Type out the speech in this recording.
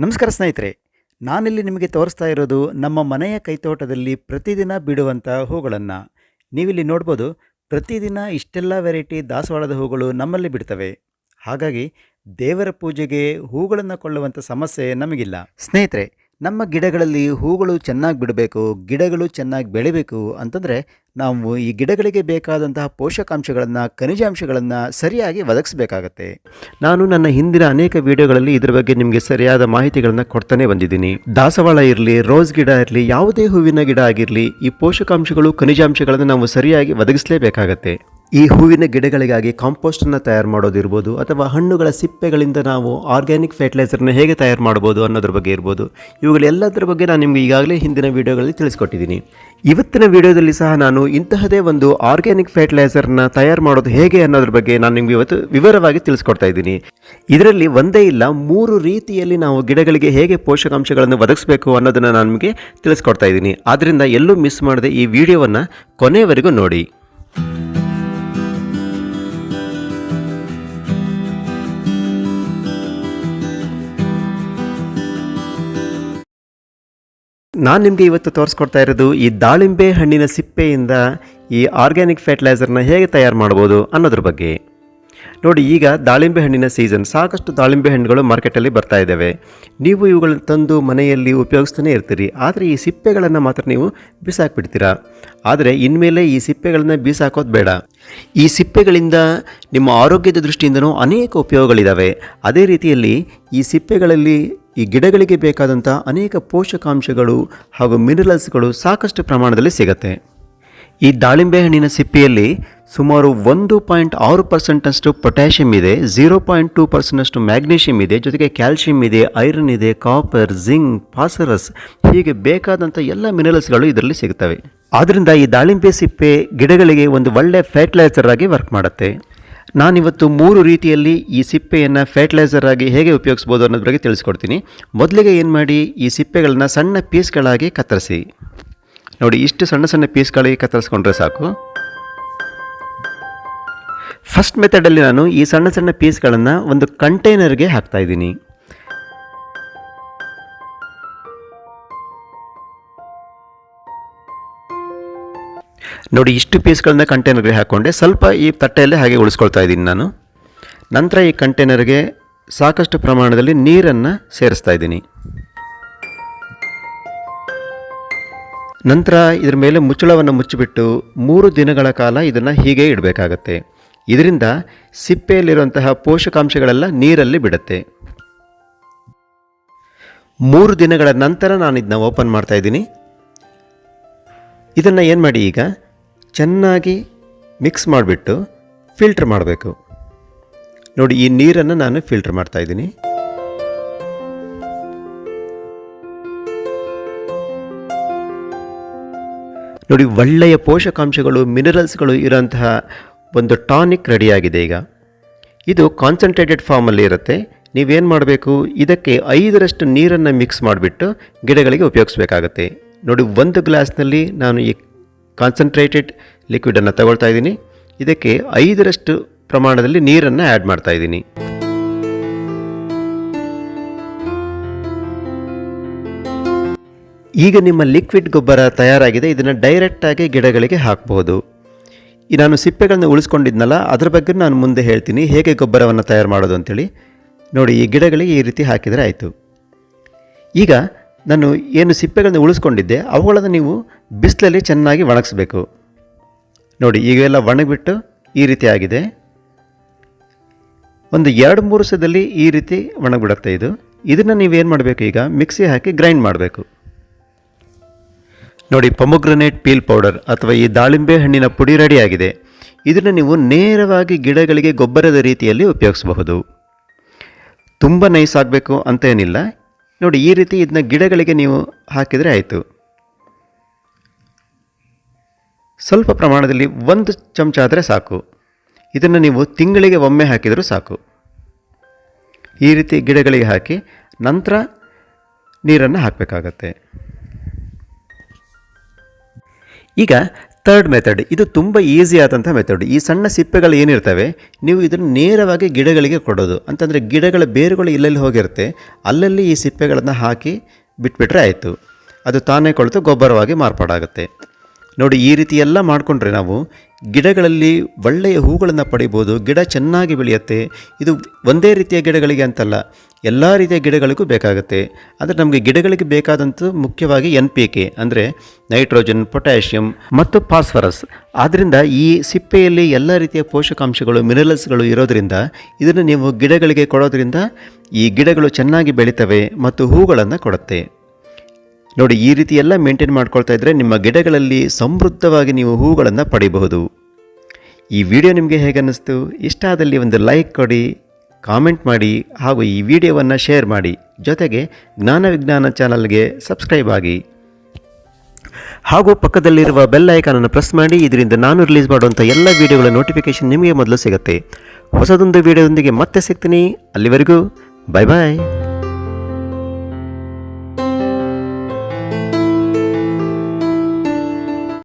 ನಮಸ್ಕಾರ ಸ್ನೇಹಿತರೆ, ನಾನಿಲ್ಲಿ ನಿಮಗೆ ತೋರಿಸ್ತಾ ಇರೋದು ನಮ್ಮ ಮನೆಯ ಕೈತೋಟದಲ್ಲಿ ಪ್ರತಿದಿನ ಬಿಡುವಂಥ ಹೂಗಳನ್ನು. ನೀವಿಲ್ಲಿ ನೋಡ್ಬೋದು, ಪ್ರತಿದಿನ ಇಷ್ಟೆಲ್ಲ ವೆರೈಟಿ ದಾಸವಾಳದ ಹೂಗಳು ನಮ್ಮಲ್ಲಿ ಬಿಡ್ತವೆ. ಹಾಗಾಗಿ ದೇವರ ಪೂಜೆಗೆ ಹೂಗಳನ್ನು ಕೊಳ್ಳುವಂಥ ಸಮಸ್ಯೆ ನಮಗಿಲ್ಲ. ಸ್ನೇಹಿತರೆ, ನಮ್ಮ ಗಿಡಗಳಲ್ಲಿ ಹೂಗಳು ಚೆನ್ನಾಗಿ ಬಿಡಬೇಕು, ಗಿಡಗಳು ಚೆನ್ನಾಗಿ ಬೆಳಿಬೇಕು ಅಂತಂದರೆ ನಾವು ಈ ಗಿಡಗಳಿಗೆ ಬೇಕಾದಂತಹ ಪೋಷಕಾಂಶಗಳನ್ನು, ಖನಿಜಾಂಶಗಳನ್ನು ಸರಿಯಾಗಿ ಒದಗಿಸಬೇಕಾಗತ್ತೆ. ನಾನು ನನ್ನ ಹಿಂದಿನ ಅನೇಕ ವಿಡಿಯೋಗಳಲ್ಲಿ ಇದರ ಬಗ್ಗೆ ನಿಮಗೆ ಸರಿಯಾದ ಮಾಹಿತಿಗಳನ್ನು ಕೊಡ್ತಾನೆ ಬಂದಿದ್ದೀನಿ. ದಾಸವಾಳ ಇರಲಿ, ರೋಸ್ ಗಿಡ ಇರಲಿ, ಯಾವುದೇ ಹೂವಿನ ಗಿಡ ಆಗಿರಲಿ, ಈ ಪೋಷಕಾಂಶಗಳು, ಖನಿಜಾಂಶಗಳನ್ನು ನಾವು ಸರಿಯಾಗಿ ಒದಗಿಸಲೇಬೇಕಾಗತ್ತೆ. ಈ ಹೂವಿನ ಗಿಡಗಳಿಗಾಗಿ ಕಾಂಪೋಸ್ಟನ್ನು ತಯಾರು ಮಾಡೋದಿರ್ಬೋದು, ಅಥವಾ ಹಣ್ಣುಗಳ ಸಿಪ್ಪೆಗಳಿಂದ ನಾವು ಆರ್ಗ್ಯಾನಿಕ್ ಫರ್ಟಿಲೈಸರ್ನ ಹೇಗೆ ತಯಾರು ಮಾಡ್ಬೋದು ಅನ್ನೋದ್ರ ಬಗ್ಗೆ ಇರ್ಬೋದು. ಇವುಗಳೆಲ್ಲದರ ಬಗ್ಗೆ ನಾನು ನಿಮಗೆ ಈಗಾಗಲೇ ಹಿಂದಿನ ವೀಡಿಯೋಗಳಲ್ಲಿ ತಿಳಿಸ್ಕೊಟ್ಟಿದ್ದೀನಿ. ಇವತ್ತಿನ ವೀಡಿಯೋದಲ್ಲಿ ಸಹ ನಾನು ಇಂತಹದೇ ಒಂದು ಆರ್ಗ್ಯಾನಿಕ್ ಫರ್ಟಿಲೈಸರ್ನ ತಯಾರು ಮಾಡೋದು ಹೇಗೆ ಅನ್ನೋದ್ರ ಬಗ್ಗೆ ನಾನು ನಿಮಗೆ ಇವತ್ತು ವಿವರವಾಗಿ ತಿಳಿಸ್ಕೊಡ್ತಾ ಇದ್ದೀನಿ. ಇದರಲ್ಲಿ ಒಂದೇ ಇಲ್ಲ, ಮೂರು ರೀತಿಯಲ್ಲಿ ನಾವು ಗಿಡಗಳಿಗೆ ಹೇಗೆ ಪೋಷಕಾಂಶಗಳನ್ನು ಒದಗಿಸಬೇಕು ಅನ್ನೋದನ್ನು ನಾನು ನಿಮಗೆ ತಿಳಿಸ್ಕೊಡ್ತಾ ಇದ್ದೀನಿ. ಆದ್ದರಿಂದ ಎಲ್ಲೂ ಮಿಸ್ ಮಾಡದೆ ಈ ವಿಡಿಯೋವನ್ನು ಕೊನೆಯವರೆಗೂ ನೋಡಿ. ನಾನು ನಿಮಗೆ ಇವತ್ತು ತೋರಿಸ್ಕೊಡ್ತಾ ಇರೋದು ಈ ದಾಳಿಂಬೆ ಹಣ್ಣಿನ ಸಿಪ್ಪೆಯಿಂದ ಈ ಆರ್ಗ್ಯಾನಿಕ್ ಫರ್ಟಿಲೈಸರ್ನ ಹೇಗೆ ತಯಾರು ಮಾಡ್ಬೋದು ಅನ್ನೋದ್ರ ಬಗ್ಗೆ. ನೋಡಿ, ಈಗ ದಾಳಿಂಬೆ ಹಣ್ಣಿನ ಸೀಸನ್ ಸಾಕಷ್ಟು ದಾಳಿಂಬೆ ಹಣ್ಣುಗಳು ಮಾರ್ಕೆಟಲ್ಲಿ ಬರ್ತಾ ಇದ್ದಾವೆ. ನೀವು ಇವುಗಳನ್ನು ತಂದು ಮನೆಯಲ್ಲಿ ಉಪಯೋಗಿಸ್ತಾನೆ ಇರ್ತೀರಿ. ಆದರೆ ಈ ಸಿಪ್ಪೆಗಳನ್ನು ಮಾತ್ರ ನೀವು ಬಿಸಾಕ್ಬಿಡ್ತೀರಾ? ಆದರೆ ಇನ್ಮೇಲೆ ಈ ಸಿಪ್ಪೆಗಳನ್ನು ಬೀಸಾಕೋದು ಬೇಡ. ಈ ಸಿಪ್ಪೆಗಳಿಂದ ನಿಮ್ಮ ಆರೋಗ್ಯದ ದೃಷ್ಟಿಯಿಂದನೂ ಅನೇಕ ಉಪಯೋಗಗಳಿದ್ದಾವೆ ಅದೇ ರೀತಿಯಲ್ಲಿ ಈ ಸಿಪ್ಪೆಗಳಲ್ಲಿ ಈ ಗಿಡಗಳಿಗೆ ಬೇಕಾದಂಥ ಅನೇಕ ಪೋಷಕಾಂಶಗಳು ಹಾಗೂ ಮಿನರಲ್ಸ್ಗಳು ಸಾಕಷ್ಟು ಪ್ರಮಾಣದಲ್ಲಿ ಸಿಗುತ್ತೆ. ಈ ದಾಳಿಂಬೆ ಹಣ್ಣಿನ ಸಿಪ್ಪೆಯಲ್ಲಿ ಸುಮಾರು ಒಂದು ಪಾಯಿಂಟ್ ಆರು ಪರ್ಸೆಂಟಷ್ಟು ಪೊಟ್ಯಾಷಿಯಮ್ ಇದೆ ಝೀರೋ ಪಾಯಿಂಟ್ ಟೂ ಪರ್ಸೆಂಟಷ್ಟು ಮ್ಯಾಗ್ನೀಷಿಯಮ್ ಇದೆ, ಜೊತೆಗೆ ಕ್ಯಾಲ್ಶಿಯಂ ಇದೆ, ಐರನ್ ಇದೆ, ಕಾಪರ್, ಜಿಂಕ್ ಫಾಸರಸ್ ಹೀಗೆ ಬೇಕಾದಂಥ ಎಲ್ಲ ಮಿನರಲ್ಸ್ಗಳು ಇದರಲ್ಲಿ ಸಿಗುತ್ತವೆ. ಆದ್ದರಿಂದ ಈ ದಾಳಿಂಬೆ ಸಿಪ್ಪೆ ಗಿಡಗಳಿಗೆ ಒಂದು ಒಳ್ಳೆ ಫರ್ಟಿಲೈಸರ್ ಆಗಿ ವರ್ಕ್ ಮಾಡುತ್ತೆ. ನಾನಿವತ್ತು ಮೂರು ರೀತಿಯಲ್ಲಿ ಈ ಸಿಪ್ಪೆಯನ್ನು ಫರ್ಟಿಲೈಸರ್ ಆಗಿ ಹೇಗೆ ಉಪಯೋಗಿಸ್ಬೋದು ಅನ್ನೋದ್ರ ಬಗ್ಗೆ ತಿಳಿಸ್ಕೊಡ್ತೀನಿ. ಮೊದಲಿಗೆ ಏನು ಮಾಡಿ, ಈ ಸಿಪ್ಪೆಗಳನ್ನ ಸಣ್ಣ ಪೀಸ್ಗಳಾಗಿ ಕತ್ತರಿಸಿ. ನೋಡಿ, ಇಷ್ಟು ಸಣ್ಣ ಸಣ್ಣ ಪೀಸ್ಗಳಿಗೆ ಕತ್ತರಿಸ್ಕೊಂಡ್ರೆ ಸಾಕು. ಫಸ್ಟ್ ಮೆಥಡಲ್ಲಿ ನಾನು ಈ ಸಣ್ಣ ಸಣ್ಣ ಪೀಸ್ಗಳನ್ನು ಒಂದು ಕಂಟೈನರ್ಗೆ ಹಾಕ್ತಾ ನೋಡಿ, ಇಷ್ಟು ಪೀಸ್ಗಳನ್ನ ಕಂಟೈನರ್ಗೆ ಹಾಕ್ಕೊಂಡೆ ಸ್ವಲ್ಪ ಈ ತಟ್ಟೆಯಲ್ಲೇ ಹಾಗೆ ಉಳಿಸ್ಕೊಳ್ತಾ ಇದ್ದೀನಿ ನಾನು. ನಂತರ ಈ ಕಂಟೈನರ್ಗೆ ಸಾಕಷ್ಟು ಪ್ರಮಾಣದಲ್ಲಿ ನೀರನ್ನು ಸೇರಿಸ್ತಾ ಇದ್ದೀನಿ. ನಂತರ ಇದ್ರ ಮೇಲೆ ಮುಚ್ಚಳವನ್ನು ಮುಚ್ಚಿಬಿಟ್ಟು ಮೂರು ದಿನಗಳ ಕಾಲ ಇದನ್ನು ಹೀಗೆ ಇಡಬೇಕಾಗತ್ತೆ. ಇದರಿಂದ ಸಿಪ್ಪೆಯಲ್ಲಿರುವಂತಹ ಪೋಷಕಾಂಶಗಳೆಲ್ಲ ನೀರಲ್ಲಿ ಬಿಡುತ್ತೆ. ಮೂರು ದಿನಗಳ ನಂತರ ನಾನು ಇದನ್ನ ಓಪನ್ ಮಾಡ್ತಾ ಇದ್ದೀನಿ. ಇದನ್ನು ಏನು ಮಾಡಿ ಈಗ? ಚೆನ್ನಾಗಿ ಮಿಕ್ಸ್ ಮಾಡಿಬಿಟ್ಟು ಫಿಲ್ಟ್ರ್ ಮಾಡಬೇಕು. ನೋಡಿ, ಈ ನೀರನ್ನು ನಾನು ಫಿಲ್ಟ್ರ್ ಮಾಡ್ತಾ ಇದ್ದೀನಿ. ನೋಡಿ, ಒಳ್ಳೆಯ ಪೋಷಕಾಂಶಗಳು ಮಿನರಲ್ಸ್ಗಳು ಇರೋಂತಹ ಒಂದು ಟಾನಿಕ್ ರೆಡಿಯಾಗಿದೆ ಈಗ. ಇದು ಕಾನ್ಸಂಟ್ರೇಟೆಡ್ ಫಾರ್ಮಲ್ಲಿ ಇರುತ್ತೆ. ನೀವೇನು ಮಾಡಬೇಕು? ಇದಕ್ಕೆ ಐದರಷ್ಟು ನೀರನ್ನು ಮಿಕ್ಸ್ ಮಾಡಿಬಿಟ್ಟು ಗಿಡಗಳಿಗೆ ಉಪಯೋಗಿಸ್ಬೇಕಾಗತ್ತೆ. ನೋಡಿ, ಒಂದು ಗ್ಲಾಸ್ನಲ್ಲಿ ನಾನು ಈ ಕಾನ್ಸಂಟ್ರೇಟೆಡ್ ಲಿಕ್ವಿಡನ್ನು ತಗೊಳ್ತಾ ಇದ್ದೀನಿ. ಇದಕ್ಕೆ ಐದರಷ್ಟು ಪ್ರಮಾಣದಲ್ಲಿ ನೀರನ್ನು ಆ್ಯಡ್ ಮಾಡ್ತಾ ಇದ್ದೀನಿ. ಈಗ ನಿಮ್ಮ ಲಿಕ್ವಿಡ್ ಗೊಬ್ಬರ ತಯಾರಾಗಿದೆ. ಇದನ್ನು ಡೈರೆಕ್ಟಾಗಿ ಗಿಡಗಳಿಗೆ ಹಾಕಬಹುದು. ನಾನು ಸಿಪ್ಪೆಗಳನ್ನು ಉಳಿಸ್ಕೊಂಡಿದ್ನಲ್ಲ, ಅದ್ರ ಬಗ್ಗೆ ನಾನು ಮುಂದೆ ಹೇಳ್ತೀನಿ. ಹೇಗೆ ಗೊಬ್ಬರವನ್ನು ತಯಾರು ಮಾಡೋದು ಅಂತೇಳಿ. ನೋಡಿ, ಈ ಗಿಡಗಳಿಗೆ ಈ ರೀತಿ ಹಾಕಿದರೆ ಆಯಿತು. ಈಗ ನಾನು ಏನು ಸಿಪ್ಪೆಗಳನ್ನ ಉಳಿಸ್ಕೊಂಡಿದ್ದೆ, ಅವುಗಳನ್ನು ನೀವು ಬಿಸಿಲಲ್ಲಿ ಚೆನ್ನಾಗಿ ಒಣಗಿಸ್ಬೇಕು. ನೋಡಿ, ಈಗೆಲ್ಲ ಒಣಗಿಬಿಟ್ಟು ಈ ರೀತಿ ಆಗಿದೆ. ಒಂದು ಎರಡು ಮೂರು ಸದಲ್ಲಿ ಈ ರೀತಿ ಒಣಗಿಬಿಡುತ್ತೆ ಇದು. ಇದನ್ನು ನೀವೇನು ಮಾಡಬೇಕು ಈಗ? ಮಿಕ್ಸಿ ಹಾಕಿ ಗ್ರೈಂಡ್ ಮಾಡಬೇಕು. ನೋಡಿ, ಪೊಮೊಗ್ರನೇಟ್ ಪೀಲ್ ಪೌಡರ್ ಅಥವಾ ಈ ದಾಳಿಂಬೆ ಹಣ್ಣಿನ ಪುಡಿ ರೆಡಿಯಾಗಿದೆ. ಇದನ್ನು ನೀವು ನೇರವಾಗಿ ಗಿಡಗಳಿಗೆ ಗೊಬ್ಬರದ ರೀತಿಯಲ್ಲಿ ಉಪಯೋಗಿಸಬಹುದು. ತುಂಬ ನೈಸ್ ಆಗಬೇಕು ಅಂತ ಏನಿಲ್ಲ. ನೋಡಿ, ಈ ರೀತಿ ಇದನ್ನ ಗಿಡಗಳಿಗೆ ನೀವು ಹಾಕಿದರೆ ಆಯಿತು. ಸ್ವಲ್ಪ ಪ್ರಮಾಣದಲ್ಲಿ ಒಂದು ಚಮಚ ಆದರೆ ಸಾಕು. ಇದನ್ನು ನೀವು ತಿಂಗಳಿಗೆ ಒಮ್ಮೆ ಹಾಕಿದರೂ ಸಾಕು. ಈ ರೀತಿ ಗಿಡಗಳಿಗೆ ಹಾಕಿ ನಂತರ ನೀರನ್ನು ಹಾಕಬೇಕಾಗತ್ತೆ. ಈಗ ಥರ್ಡ್ ಮೆಥಡ್ ಇದು ತುಂಬ ಈಸಿ ಆದಂಥ ಮೆಥಡ್ ಈ ಸಣ್ಣ ಸಿಪ್ಪೆಗಳು ಏನಿರ್ತವೆ? ನೀವು ಇದನ್ನು ನೇರವಾಗಿ ಗಿಡಗಳಿಗೆ ಕೊಡೋದು. ಅಂತಂದರೆ ಗಿಡಗಳ ಬೇರುಗಳು ಇಲ್ಲೆಲ್ಲಿ ಹೋಗಿರುತ್ತೆ. ಅಲ್ಲಲ್ಲಿ ಈ ಸಿಪ್ಪೆಗಳನ್ನು ಹಾಕಿ ಬಿಟ್ಬಿಟ್ರೆ ಆಯಿತು. ಅದು ತಾನೇ ಕೊಳೆತು, ಗೊಬ್ಬರವಾಗಿ ಮಾರ್ಪಾಡಾಗುತ್ತೆ. ನೋಡಿ, ಈ ರೀತಿ ಎಲ್ಲ ಮಾಡಿಕೊಂಡ್ರೆ ನಾವು ಗಿಡಗಳಲ್ಲಿ ಒಳ್ಳೆಯ ಹೂಗಳನ್ನು ಪಡಿಬೋದು, ಗಿಡ ಚೆನ್ನಾಗಿ ಬೆಳೆಯುತ್ತೆ. ಇದು ಒಂದೇ ರೀತಿಯ ಗಿಡಗಳಿಗೆ ಅಂತಲ್ಲ, ಎಲ್ಲ ರೀತಿಯ ಗಿಡಗಳಿಗೂ ಬೇಕಾಗುತ್ತೆ. ಆದರೆ ನಮಗೆ ಗಿಡಗಳಿಗೆ ಬೇಕಾದಂಥ ಮುಖ್ಯವಾಗಿ ಎನ್ ಪಿ ಕೆ, ಅಂದರೆ ನೈಟ್ರೋಜನ್, ಪೊಟ್ಯಾಷಿಯಂ ಮತ್ತು ಫಾಸ್ಫರಸ್. ಆದ್ದರಿಂದ ಈ ಸಿಪ್ಪೆಯಲ್ಲಿ ಎಲ್ಲ ರೀತಿಯ ಪೋಷಕಾಂಶಗಳು, ಮಿನರಲ್ಸ್ಗಳು ಇರೋದರಿಂದ, ಇದನ್ನು ನೀವು ಗಿಡಗಳಿಗೆ ಕೊಡೋದ್ರಿಂದ ಈ ಗಿಡಗಳು ಚೆನ್ನಾಗಿ ಬೆಳೀತವೆ ಮತ್ತು ಹೂಗಳನ್ನು ಕೊಡುತ್ತೆ. ನೋಡಿ, ಈ ರೀತಿ ಎಲ್ಲ ಮೇಂಟೈನ್ ಮಾಡ್ಕೊಳ್ತಾ ಇದ್ದರೆ ನಿಮ್ಮ ಗಿಡಗಳಲ್ಲಿ ಸಮೃದ್ಧವಾಗಿ ನೀವು ಹೂಗಳನ್ನು ಪಡೆಯಬಹುದು ಈ ವಿಡಿಯೋ ನಿಮಗೆ ಹೇಗೆ ಅನ್ನಿಸ್ತು? ಇಷ್ಟ ಆದಲ್ಲಿ ಒಂದು ಲೈಕ್ ಕೊಡಿ ಕಾಮೆಂಟ್ ಮಾಡಿ, ಹಾಗೂ ಈ ವಿಡಿಯೋವನ್ನು ಶೇರ್ ಮಾಡಿ. ಜೊತೆಗೆ ಜ್ಞಾನ ವಿಜ್ಞಾನ ಚಾನಲ್ಗೆ ಸಬ್ಸ್ಕ್ರೈಬ್ ಆಗಿ. ಹಾಗೂ ಪಕ್ಕದಲ್ಲಿರುವ ಬೆಲ್ ಐಕಾನನ್ನು ಪ್ರೆಸ್ ಮಾಡಿ, ಇದರಿಂದ ನಾನು ರಿಲೀಸ್ ಮಾಡುವಂಥ ಎಲ್ಲ ವಿಡಿಯೋಗಳ ನೋಟಿಫಿಕೇಷನ್ ನಿಮಗೆ ಮೊದಲು ಸಿಗುತ್ತೆ. ಹೊಸದೊಂದು ವಿಡಿಯೋದೊಂದಿಗೆ ಮತ್ತೆ ಸಿಗ್ತೀನಿ. ಅಲ್ಲಿವರೆಗೂ ಬಾಯ್ ಬಾಯ್